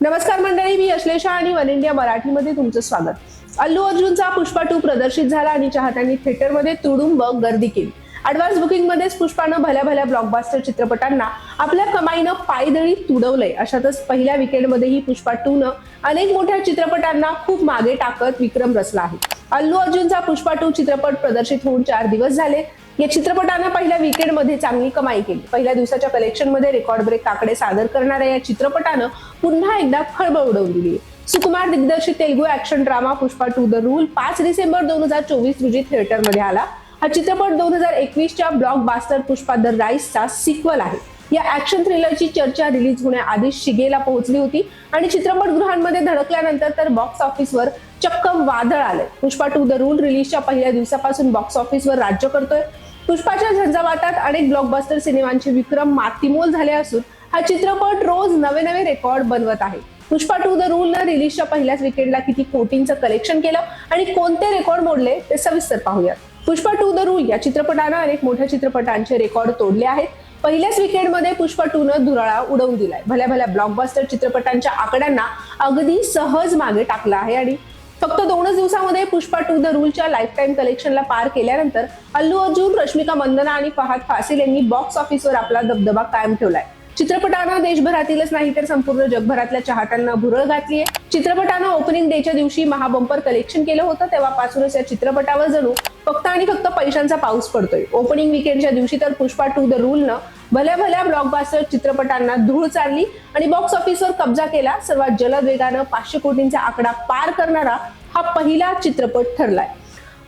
नमस्कार मंडळी मी अश्लेषा आणि वन इंडिया मराठीमध्ये तुमचं स्वागत. अल्लू अर्जुनचा पुष्पा टू प्रदर्शित झाला आणि चाहत्यांनी थिएटरमध्ये तुडुंब गर्दी केली. ऍडव्हान्स बुकिंग मध्येच पुष्पानं भल्या भल्या ब्लॉकबास्टर चित्रपटांना आपल्या कमाईनं पायदळी तुडवलंय. अशातच पहिल्या विकेंडमध्येही पुष्पा टू न अनेक मोठ्या चित्रपटांना खूप मागे टाकत विक्रम रचला आहे. अल्लू अर्जुनचा पुष्पा टू चित्रपट प्रदर्शित होऊन चार दिवस झाले. या चित्रपटानं पहिल्या विकेंडमध्ये चांगली कमाई केली. पहिल्या दिवसाच्या कलेक्शनमध्ये रेकॉर्ड ब्रेक आकडे सादर करणाऱ्या या चित्रपटानं पुन्हा एकदा खळबळ उडवून दिली सुकुमार दिग्दर्शित Telugu action drama Pushpa two the rule पाच डिसेंबर दोन हजार चोवीस रोजी थिएटरमध्ये आला. हा चित्रपट दोन हजार एकवीसच्या ब्लॉकबास्टर पुष्पा द राईसचा सिक्वल आहे. या ऍक्शन थ्रिलरची चर्चा रिलीज होण्याआधी शिगेला पोहोचली होती. आणि चित्रपटगृहांमध्ये धडकल्यानंतर तर बॉक्स ऑफिसवर चक्क वादळ आले पुष्पा टू द रूल रिलीजच्या पहिल्या दिवसापासून बॉक्स ऑफिसवर राज्य करतोय. पुष्पाच्या झंझावातात अनेक ब्लॉकबस्टर सिनेमांचे विक्रम मातीमोल झाले असून हा चित्रपट रोज नवे नवे रेकॉर्ड बनवत आहे. पुष्पा टू द रूल न रिलीजच्या पहिल्याच विकेंडला किती कोटींचं कलेक्शन केलं आणि कोणते रेकॉर्ड मोडले ते सविस्तर पाहूयात. पुष्पा टू द रूल या चित्रपटानं अनेक मोठ्या चित्रपटांचे रेकॉर्ड तोडले आहेत. पहिल्याच विकेंडमध्ये पुष्पा टू न धुराळा उडवून दिलाय. भल्या भल्या ब्लॉकबस्टर चित्रपटांच्या आकड्यांना अगदी सहज मागे टाकला आहे आणि फक्त दोनच दिवसामध्ये पुष्पा टू द रूलच्या लाईफ टाईम कलेक्शनला पार केल्यानंतर अल्लू अर्जुन रश्मिका मंदना आणि फहाद फासिल यांनी बॉक्स ऑफिसवर आपला दबदबा कायम ठेवलाय. चित्रपटानं देशभरातीलच नाही तर संपूर्ण जगभरातल्या चाहत्यांना भुरळ घातली आहे चित्रपटानं ओपनिंग डेच्या दिवशी महाबंपर कलेक्शन केलं होतं तेव्हापासूनच या चित्रपटावर जणू फक्त आणि फक्त पैशांचा पाऊस पडतोय. ओपनिंग विकेंडच्या दिवशी तर पुष्पा टू द रूलनं भल्या भल्या ब्लॉकबास्टर चित्रपटांना धूळ चालली आणि बॉक्स ऑफिसवर कब्जा केला. सर्वात जलद वेगानं पाचशे कोटींचा आकडा पार करणारा हा पहिला चित्रपट ठरलाय.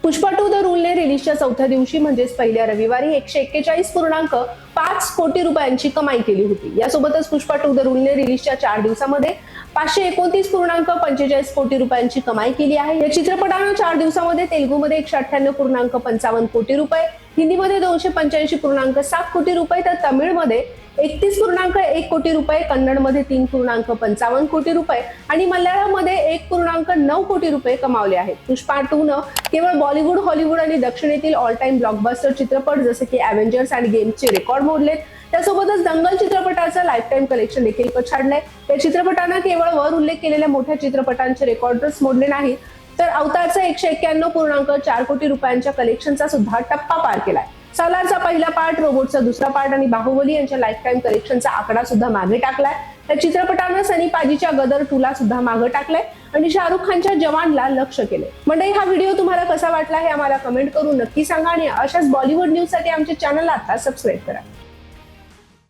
पुष्पा टू द रूलने रिलीजच्या चौथ्या दिवशी म्हणजेच पहिल्या रविवारी एकशे एक्केचाळीस पूर्णांक पाच कोटी रुपयांची कमाई केली होती. यासोबतच पुष्पा टू द रूलने रिलीजच्या चार दिवसामध्ये पाचशे एकोणतीस पूर्णांक पंचेचाळीस कोटी रुपयांची कमाई केली आहे. या चित्रपटानं चार दिवसामध्ये तेलुगूमध्ये एकशे अठ्ठ्याण्णव पूर्णांक पंचावन्न कोटी रुपये हिंदीमध्ये दोनशे पंच्याऐंशी पूर्णांक सात कोटी रुपये तर तमिळमध्ये एकतीस पूर्णांक एक कोटी रुपये कन्नडमध्ये तीन पूर्णांक पंचावन्न कोटी रुपये आणि मल्याळममध्ये एक पूर्णांक नऊ कोटी रुपये कमावले आहेत. पुष्पा टू न केवळ बॉलिवूड हॉलिवूड आणि दक्षिणेतील ऑल टाइम ब्लॉकबस्टर चित्रपट जसे की अव्हेंजर्स आणि गेमचे रेकॉर्ड मोडलेत. त्यासोबतच दंगल चित्रपटाचं लाईफ टाईम कलेक्शन देखील पछाडलंय. या चित्रपटानं केवळ वर उल्लेख केलेल्या मोठ्या चित्रपटांचे रेकॉर्डच मोडले नाहीत. तर अवतारचं एकशे एक्क्याण्णव पूर्णांक चार कोटी रुपयांच्या कलेक्शनचा सुद्धा टप्पा पार केलाय. सालारचा पहिला पार्ट रोबोटचा दुसरा पार्ट आणि बाहुबली यांच्या लाईफ टाईम कलेक्शनचा आकडा सुद्धा मागे टाकलाय. त्या चित्रपटानं सनी पाजीच्या गदर टूला सुद्धा मागे टाकलंय आणि शाहरुख खानच्या जवानला लक्ष केले मंडळी हा व्हिडिओ तुम्हाला कसा वाटला हे आम्हाला कमेंट करून नक्की सांगा आणि अशाच बॉलिवूड न्यूजसाठी आमच्या चॅनलला आता सबस्क्राईब करा.